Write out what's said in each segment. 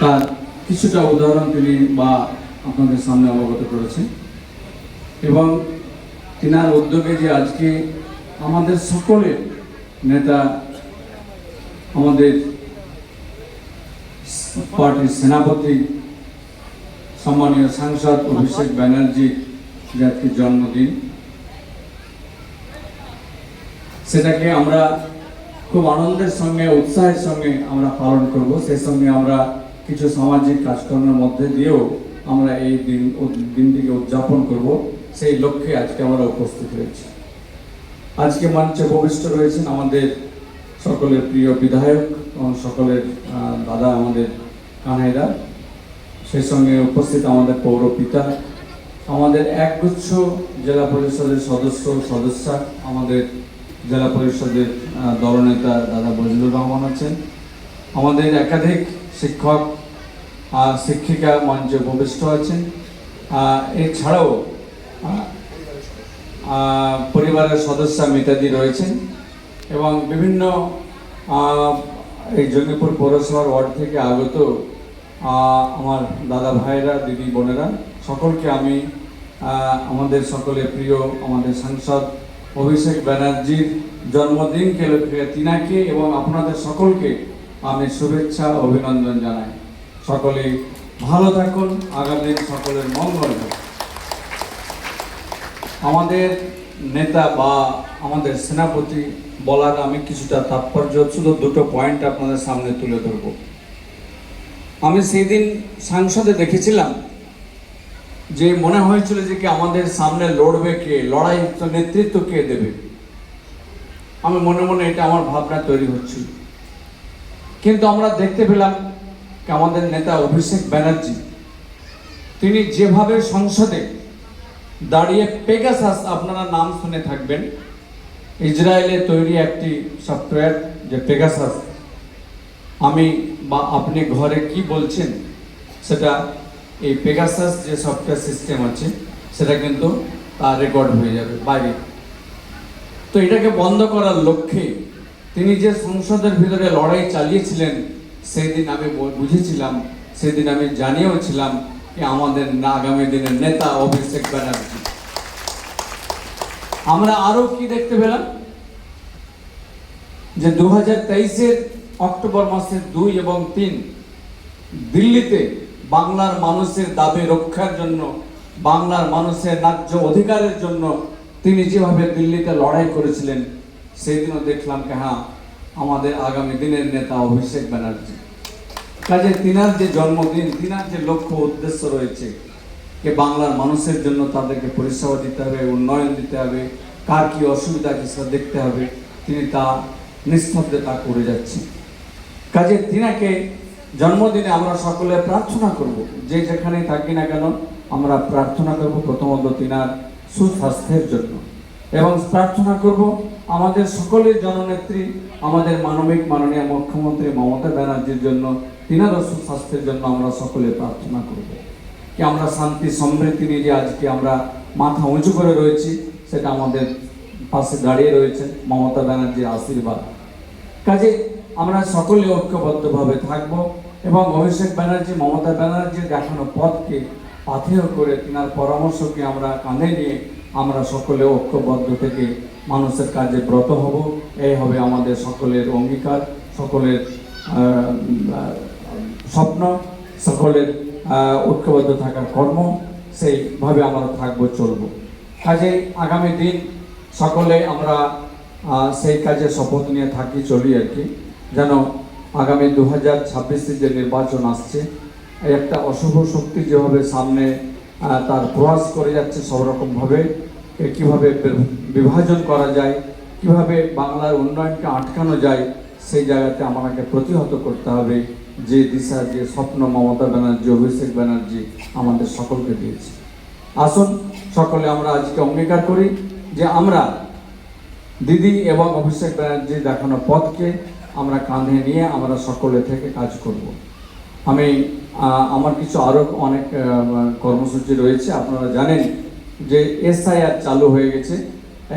তার কিছুটা উদাহরণ তিনি বা আপনাদের সামনে অবগত করেছেন। এবং তিনার উদ্যোগে যে আজকে আমাদের সকলের নেতা আমাদের পার্টির সেনাপতি, সম্মানীয় সাংসদ অভিষেক ব্যানার্জি, যে আজকে জন্মদিন, সেটাকে আমরা খুব আনন্দের সঙ্গে, উৎসাহের সঙ্গে আমরা পালন করব। সেই সঙ্গে আমরা কিছু সামাজিক কাজকর্মের মধ্যে দিয়েও আমরা এই দিন দিনটিকে উদযাপন করব। সেই লক্ষ্যে আজকে আমরা উপস্থিত হয়েছি। আজকে মঞ্চে উপবিষ্ট রয়েছেন আমাদের সকলের প্রিয় বিধায়ক এবং সকলের দাদা আমাদের কানাইদা সেই সঙ্গে উপস্থিত আমাদের পৌর পিতা, আমাদের একগুচ্ছ জেলা পরিষদের সদস্য সদস্যা, আমাদের জেলা পরিষদের দলনেতা দাদা বজলুর রহমান আছেন। আমাদের একাধিক শিক্ষক শিক্ষিকা মঞ্চে উপবিষ্ট আছেন। এছাড়াও পরিবারের সদস্য মিতাদি রয়েছেন এবং বিভিন্ন এই জঙ্গিপুর পৌরসভার ওয়ার্ড থেকে আগত আমার দাদা ভাইরা দিদি বোনেরা, সকলকে আমি আমাদের সকলে প্রিয়, আমাদের সাংসদ অভিষেক ব্যানার্জির জন্মদিনকে লক্ষ্যে তিনাকে এবং আপনাদের সকলকে আমি শুভেচ্ছা অভিনন্দন জানাই। সকলে ভালো থাকুন, আগামী দিন সকলের মঙ্গল আমাদের নেতা বা আমাদের সেনাপতি বলার আমি কিছুটা তাৎপর্য, শুধু দুটো পয়েন্ট আপনাদের সামনে তুলে ধরব। আমি সেই দিন সাংসদে দেখেছিলাম যে মনে হয়েছিল যে কি আমাদের সামনে লড়বে কে লড়াই নেতৃত্ব কে দেবে। আমি মনে মনে এটা আমার ভাবনা তৈরি হচ্ছিল। কিন্তু আমরা দেখতে পেলাম আমাদের নেতা অভিষেক ব্যানার্জি, তিনি যেভাবে সংসদে দাঁড়িয়ে পেগাসাস আপনারা নাম শুনে থাকবেন, ইসরায়েলে তৈরি একটি সফটওয়্যার যে পেগাসাস, আমি বা আপনি ঘরে কি বলছেন, সেটা এই পেগাসাস যে সফটওয়্যার সিস্টেম আছে, সেটা কিন্তু তার রেকর্ড হয়ে যাবে বাইরে। তো এটাকে বন্ধ করার লক্ষ্যে তিনি যে সংসদের ভিতরে লড়াই চালিয়েছিলেন সেই দিন আমি বুঝেছিলাম, সেদিন আমি জানিয়েও ছিলাম যে আমাদের আগামী দিনের নেতা অভিষেক ব্যানার্জি। আমরা আরও কি দেখতে পেলাম? যে দু হাজার অক্টোবর মাসের দুই এবং তিন, দিল্লিতে বাংলার মানুষের দাবি রক্ষার জন্য, বাংলার মানুষের ন্যায্য অধিকারের জন্য তিনি যেভাবে দিল্লিতে লড়াই করেছিলেন সেই দিনও দেখলাম যে হ্যাঁ আমাদের আগামী দিনের নেতা অভিষেক ব্যানার্জি। কাজে তিনার যে জন্মদিন, তিনার যে লক্ষ্য উদ্দেশ্য রয়েছে যে বাংলার মানুষের জন্য তাদেরকে পরিষেবা দিতে হবে, উন্নয়ন দিতে হবে, কার কি অসুবিধা আছে সেটা দেখতে হবে, তিনি তা নিঃশব্দে তা করে যাচ্ছেন। কাজে তিনাকে জন্মদিনে আমরা সকলে প্রার্থনা করব, যে যেখানে থাকি না কেন আমরা প্রার্থনা করব প্রথমত তিনার সুস্বাস্থ্যের জন্য। এবং প্রার্থনা করব আমাদের সকলের জননেত্রী, আমাদের মানবিক মাননীয় মুখ্যমন্ত্রী মমতা ব্যানার্জির জন্য তিনারও সুস্বাস্থ্যের জন্য আমরা সকলে প্রার্থনা করব। কি আমরা শান্তি, সমৃদ্ধি নিয়ে যে আজকে আমরা মাথা উঁচু করে রয়েছি, সেটা আমাদের পাশে দাঁড়িয়ে রয়েছে মমতা ব্যানার্জির আশীর্বাদ। কাজে আমরা সকলে ঐক্যবদ্ধভাবে থাকব এবং অভিষেক ব্যানার্জি, মমতা ব্যানার্জির দেখানো পথকে পাথেয় করে তিনার পরামর্শকে আমরা কাঁধে নিয়ে আমরা সকলে ঐক্যবদ্ধ থেকে মানুষের কাজে ব্রত হব। এই হবে আমাদের সকলের অঙ্গীকার, সকলের স্বপ্ন, সকলের ঐক্যবদ্ধ থাকার কর্ম, সেইভাবে আমরা থাকব, চলবো। কাজে আগামী দিন সকলে আমরা সেই কাজে শপথ নিয়ে থাকি, চলি আর কি। যেন আগামী দু হাজার যে নির্বাচন আসছে, একটা অশুভ শক্তি যেভাবে সামনে তার প্রয়াস করে যাচ্ছে সব রকমভাবে কীভাবে বিভাজন করা যায়, কীভাবে বাংলার উন্নয়নকে আটকানো যায়, সেই জায়গাতে আমাকে প্রতিহত করতে হবে, যে দিশা, যে স্বপ্ন মমতা ব্যানার্জি, অভিষেক ব্যানার্জি আমাদের সকলকে দিয়েছে। আসুন, সকলে আমরা আজকে অঙ্গীকার করি যে আমরা দিদি এবং অভিষেক ব্যানার্জি দেখানো পথকে আমরা কাঁধে নিয়ে আমরা সকলে থেকে কাজ করব। আমি আমার কিছু আরও অনেক কর্মসূচি রয়েছে। আপনারা জানেন যে এসআইআর চালু হয়ে গেছে।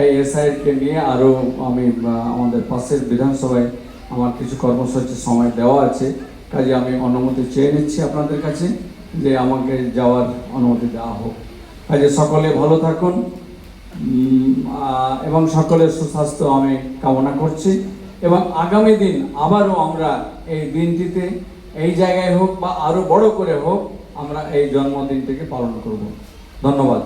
এই এসআইআরকে নিয়ে আরও আমি আমাদের পাশের বিধানসভায় আমার কিছু কর্মসূচি সময় দেওয়া আছে। কাজে আমি অনুমতি চেয়ে নিচ্ছি আপনাদের কাছে যে আমাকে যাওয়ার অনুমতি দেওয়া হোক। কাজে সকলে ভালো থাকুন। এবং সকলের সুস্বাস্থ্য আমি কামনা করছি। এবং আগামী দিন আবারও আমরা এই দিনটিতে এই জায়গায় হোক বা আরও বড় করে হোক আমরা এই জন্মদিনটিকে পালন করব। ধন্যবাদ।